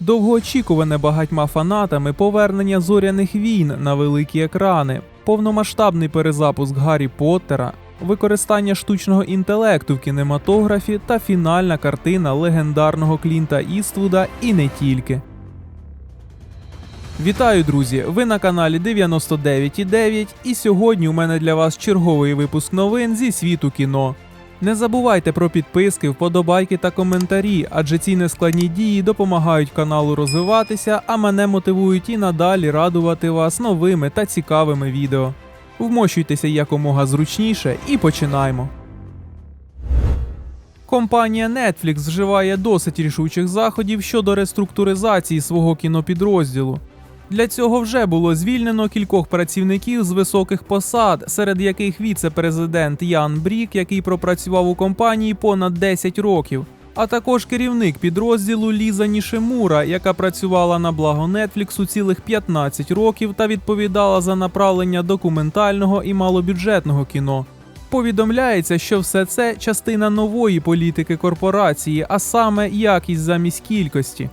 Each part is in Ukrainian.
Довгоочікуване багатьма фанатами повернення зоряних війн на великі екрани, повномасштабний перезапуск Гаррі Поттера, використання штучного інтелекту в кінематографі та фінальна картина легендарного Клінта Іствуда і не тільки. Вітаю, друзі! Ви на каналі 99.9 і сьогодні у мене для вас черговий випуск новин зі світу кіно. Не забувайте про підписки, вподобайки та коментарі, адже ці нескладні дії допомагають каналу розвиватися, а мене мотивують і надалі радувати вас новими та цікавими відео. Вмощуйтеся якомога зручніше і починаємо. Компанія Netflix вживає досить рішучих заходів щодо реструктуризації свого кінопідрозділу. Для цього вже було звільнено кількох працівників з високих посад, серед яких віце-президент Ян Брік, який пропрацював у компанії понад 10 років, а також керівник підрозділу Ліза Нішемура, яка працювала на благо Нетфліксу цілих 15 років та відповідала за направлення документального і малобюджетного кіно. Повідомляється, що все це частина нової політики корпорації, а саме якість замість кількості.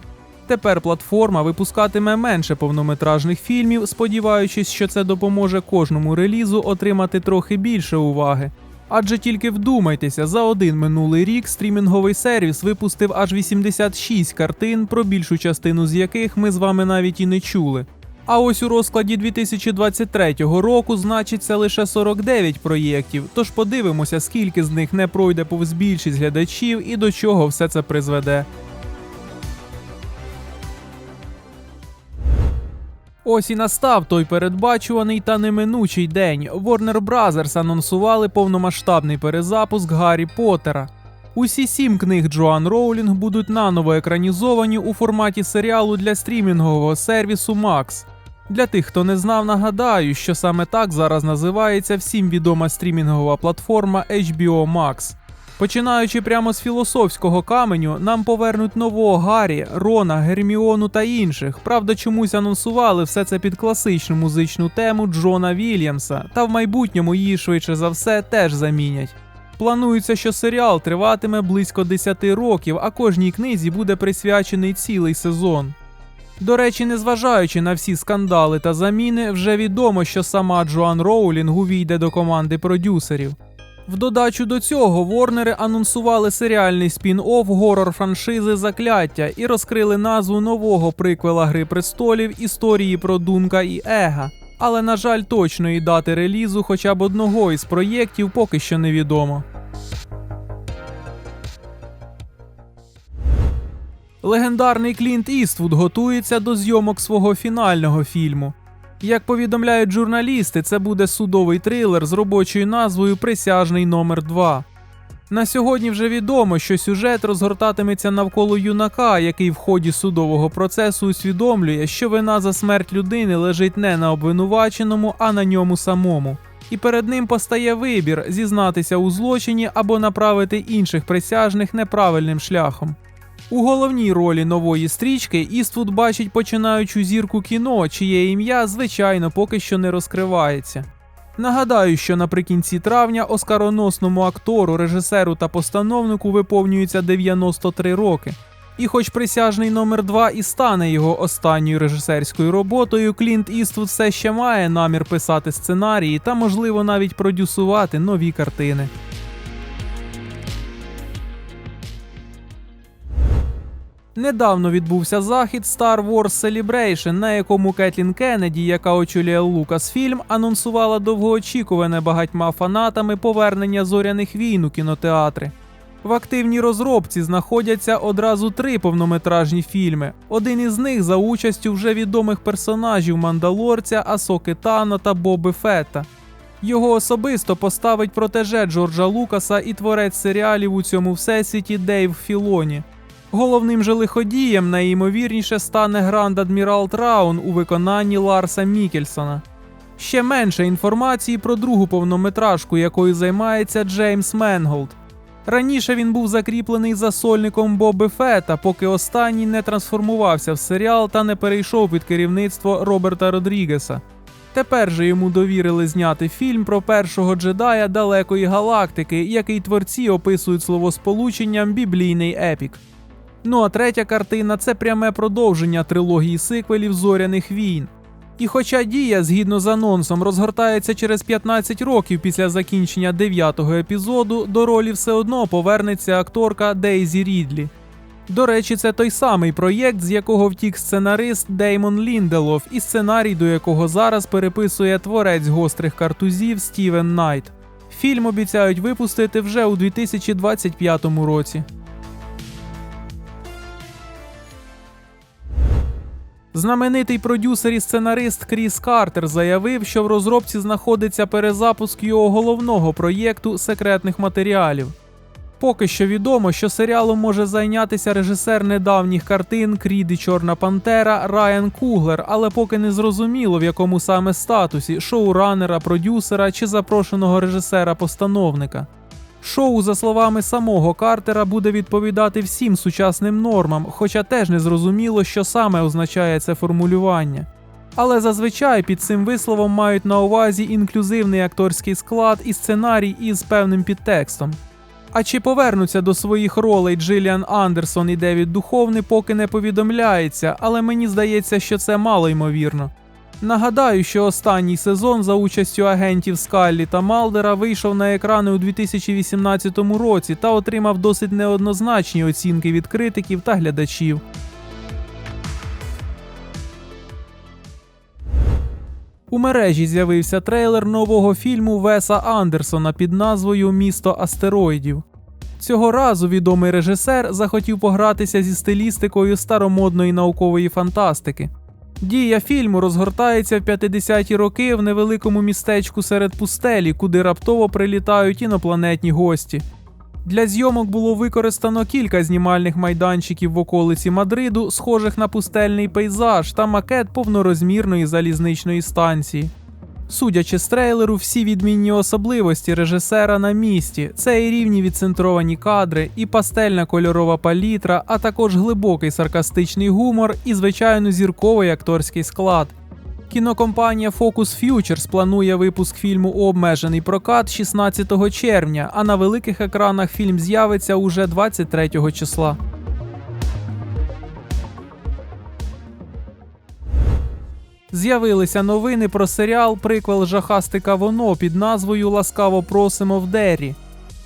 Тепер платформа випускатиме менше повнометражних фільмів, сподіваючись, що це допоможе кожному релізу отримати трохи більше уваги. Адже тільки вдумайтеся, за один минулий рік стрімінговий сервіс випустив аж 86 картин, про більшу частину з яких ми з вами навіть і не чули. А ось у розкладі 2023 року значиться лише 49 проєктів, тож подивимося, скільки з них не пройде повз більшість глядачів і до чого все це призведе. Ось і настав той передбачуваний та неминучий день. Warner Bros. анонсували повномасштабний перезапуск Гаррі Поттера. Усі сім книг Джоан Роулінг будуть наново екранізовані у форматі серіалу для стрімінгового сервісу Max. Для тих, хто не знав, нагадаю, що саме так зараз називається всім відома стрімінгова платформа HBO Max. Починаючи прямо з філософського каменю, нам повернуть нового Гаррі, Рона, Герміону та інших. Правда, чомусь анонсували все це під класичну музичну тему Джона Вільямса, та в майбутньому її швидше за все теж замінять. Планується, що серіал триватиме близько 10 років, а кожній книзі буде присвячений цілий сезон. До речі, незважаючи на всі скандали та заміни, вже відомо, що сама Джоан Роулінг увійде до команди продюсерів. В додачу до цього Ворнери анонсували серіальний спін-офф горор франшизи Закляття і розкрили назву нового приквела Гри престолів історії про Дунка і Ега. Але, на жаль, точної дати релізу хоча б одного із проєктів поки що невідомо. Легендарний Клінт Іствуд готується до зйомок свого фінального фільму. Як повідомляють журналісти, це буде судовий трилер з робочою назвою Присяжний номер 2 На сьогодні вже відомо, що сюжет розгортатиметься навколо юнака, який в ході судового процесу усвідомлює, що вина за смерть людини лежить не на обвинуваченому, а на ньому самому. І перед ним постає вибір зізнатися у злочині або направити інших присяжних неправильним шляхом. У головній ролі нової стрічки Іствуд бачить починаючу зірку кіно, чиє ім'я, звичайно, поки що не розкривається. Нагадаю, що наприкінці травня оскароносному актору, режисеру та постановнику виповнюється 93 роки. І хоч присяжний номер 2 і стане його останньою режисерською роботою, Клінт Іствуд все ще має намір писати сценарії та, можливо, навіть продюсувати нові картини. Недавно відбувся захід Star Wars Celebration, на якому Кетлін Кеннеді, яка очолює Lucasfilm, анонсувала довгоочікуване багатьма фанатами повернення зоряних війн у кінотеатри. В активній розробці знаходяться одразу три повнометражні фільми. Один із них за участю вже відомих персонажів Мандалорця, Асоки Тано та Боби Фетта. Його особисто поставить протеже Джорджа Лукаса і творець серіалів у цьому всесвіті Дейв Філоні. Головним же лиходієм найімовірніше стане Гранд Адмірал Траун у виконанні Ларса Мікельсона. Ще менше інформації про другу повнометражку, якою займається Джеймс Менголд. Раніше він був закріплений за сольником Боби Фета, поки останній не трансформувався в серіал та не перейшов під керівництво Роберта Родрігеса. Тепер же йому довірили зняти фільм про першого джедая далекої галактики, який творці описують словосполученням біблійний епік. Ну а третя картина це пряме продовження трилогії сиквелів зоряних війн. І хоча дія, згідно з анонсом, розгортається через 15 років після закінчення дев'ятого епізоду, до ролі все одно повернеться акторка Дейзі Рідлі. До речі, це той самий проєкт, з якого втік сценарист Деймон Лінделов, і сценарій, до якого зараз переписує творець гострих картузів Стівен Найт. Фільм обіцяють випустити вже у 2025 році. Знаменитий продюсер і сценарист Кріс Картер заявив, що в розробці знаходиться перезапуск його головного проєкту секретних матеріалів. Поки що відомо, що серіалом може зайнятися режисер недавніх картин Крід і Чорна Пантера Райан Куглер, але поки не зрозуміло, в якому саме статусі шоуранера, продюсера чи запрошеного режисера-постановника. Шоу, за словами самого Картера, буде відповідати всім сучасним нормам, хоча теж не зрозуміло, що саме означає це формулювання. Але зазвичай під цим висловом мають на увазі інклюзивний акторський склад і сценарій із певним підтекстом. А чи повернуться до своїх ролей Джиліан Андерсон і Девід Духовний, поки не повідомляється, але мені здається, що це мало ймовірно. Нагадаю, що останній сезон за участю агентів Скаллі та Малдера вийшов на екрани у 2018 році та отримав досить неоднозначні оцінки від критиків та глядачів. У мережі з'явився трейлер нового фільму Веса Андерсона під назвою Місто астероїдів. Цього разу відомий режисер захотів погратися зі стилістикою старомодної наукової фантастики. Дія фільму розгортається в 50-ті роки в невеликому містечку серед пустелі, куди раптово прилітають інопланетні гості. Для зйомок було використано кілька знімальних майданчиків в околиці Мадриду, схожих на пустельний пейзаж та макет повнорозмірної залізничної станції. Судячи з трейлеру, всі відмінні особливості режисера на місці це і рівні відцентровані кадри, і пастельна кольорова палітра, а також глибокий саркастичний гумор і, звичайно, зірковий акторський склад. Кінокомпанія Focus Features планує випуск фільму обмежений прокат 16 червня, а на великих екранах фільм з'явиться уже 23 числа. З'явилися новини про серіал Приквел жахастика Воно під назвою Ласкаво просимо в Дері.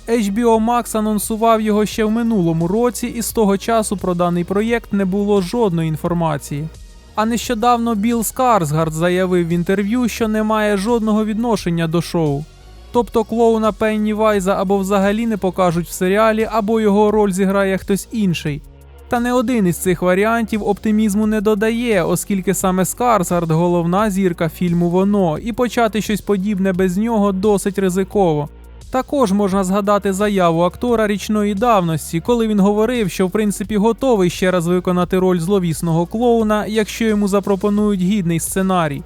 HBO Max анонсував його ще в минулому році, і з того часу про даний проєкт не було жодної інформації. А нещодавно Білл Скарсгард заявив в інтерв'ю, що не має жодного відношення до шоу. Тобто клоуна Пенні Вайза або взагалі не покажуть в серіалі, або його роль зіграє хтось інший. Та не один із цих варіантів оптимізму не додає, оскільки саме Скарсгард головна зірка фільму Воно, і почати щось подібне без нього досить ризиково. Також можна згадати заяву актора річної давності, коли він говорив, що в принципі готовий ще раз виконати роль зловісного клоуна, якщо йому запропонують гідний сценарій.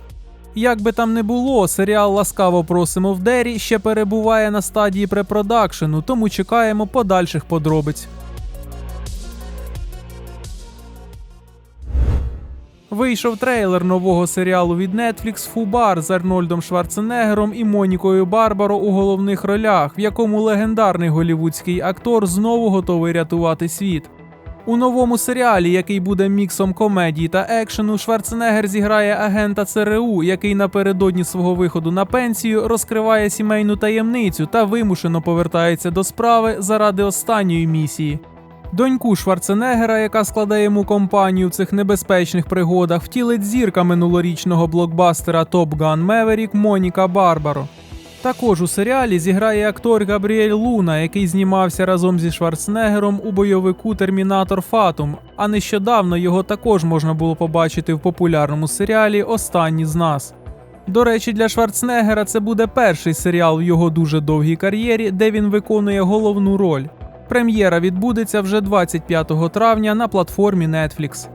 Як би там не було, серіал Ласкаво просимо в Дері ще перебуває на стадії препродакшену, тому чекаємо подальших подробиць. Вийшов трейлер нового серіалу від Netflix Фубар з Арнольдом Шварценеггером і Монікою Барбаро у головних ролях, в якому легендарний голівудський актор знову готовий рятувати світ. У новому серіалі, який буде міксом комедії та екшену, Шварценеггер зіграє агента ЦРУ, який напередодні свого виходу на пенсію розкриває сімейну таємницю та вимушено повертається до справи заради останньої місії. Доньку Шварценеггера, яка складає йому компанію в цих небезпечних пригодах, втілить зірка минулорічного блокбастера Top Gun Maverick Моніка Барбаро. Також у серіалі зіграє актор Габріель Луна, який знімався разом зі Шварценеггером у бойовику Термінатор Фатум, а нещодавно його також можна було побачити в популярному серіалі Останні з нас. До речі, для Шварценеггера це буде перший серіал в його дуже довгій кар'єрі, де він виконує головну роль. Прем'єра відбудеться вже 25 травня на платформі Netflix.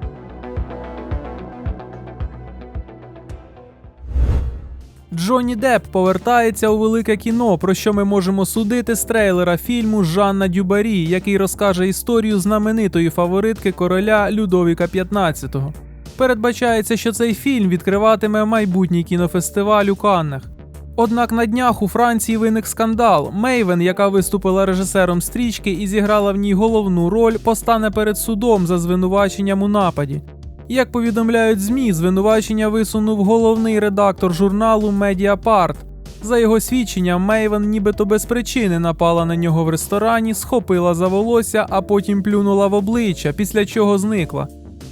Джонні Депп повертається у велике кіно, про що ми можемо судити з трейлера фільму Жанна Дюбарі, який розкаже історію знаменитої фаворитки короля Людовіка XV. Передбачається, що цей фільм відкриватиме майбутній кінофестиваль у Каннах. Однак на днях у Франції виник скандал. Мейвен, яка виступила режисером стрічки і зіграла в ній головну роль, постане перед судом за звинуваченням у нападі. Як повідомляють ЗМІ, звинувачення висунув головний редактор журналу Медіапарт. За його свідченням, Мейвен нібито без причини напала на нього в ресторані, схопила за волосся, а потім плюнула в обличчя, після чого зникла.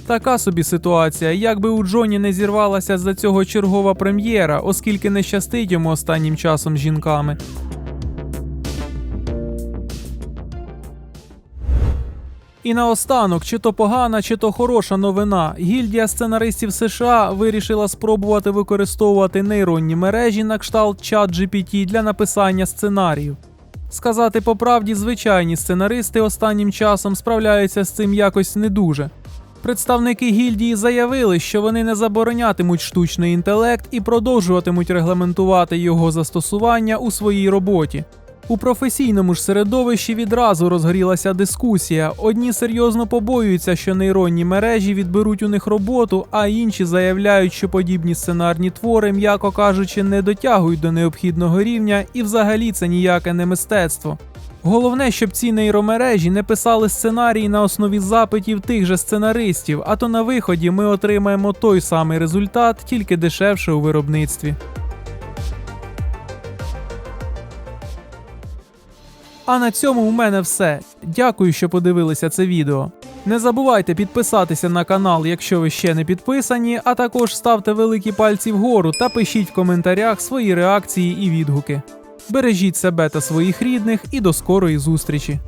Така собі ситуація, якби у Джоні не зірвалася за цього чергова прем'єра, оскільки не щастить йому останнім часом з жінками. І наостанок, чи то погана, чи то хороша новина. Гільдія сценаристів США вирішила спробувати використовувати нейронні мережі на кшталт ChatGPT для написання сценаріїв. Сказати по правді, звичайні сценаристи останнім часом справляються з цим якось не дуже. Представники гільдії заявили, що вони не заборонятимуть штучний інтелект і продовжуватимуть регламентувати його застосування у своїй роботі. У професійному ж середовищі відразу розгорілася дискусія. Одні серйозно побоюються, що нейронні мережі відберуть у них роботу, а інші заявляють, що подібні сценарні твори, м'яко кажучи, не дотягують до необхідного рівня, і взагалі це ніяке не мистецтво. Головне, щоб ці нейромережі не писали сценарії на основі запитів тих же сценаристів, а то на виході ми отримаємо той самий результат, тільки дешевше у виробництві. А на цьому у мене все. Дякую, що подивилися це відео. Не забувайте підписатися на канал, якщо ви ще не підписані, а також ставте великі пальці вгору та пишіть в коментарях свої реакції і відгуки. Бережіть себе та своїх рідних і до скорої зустрічі!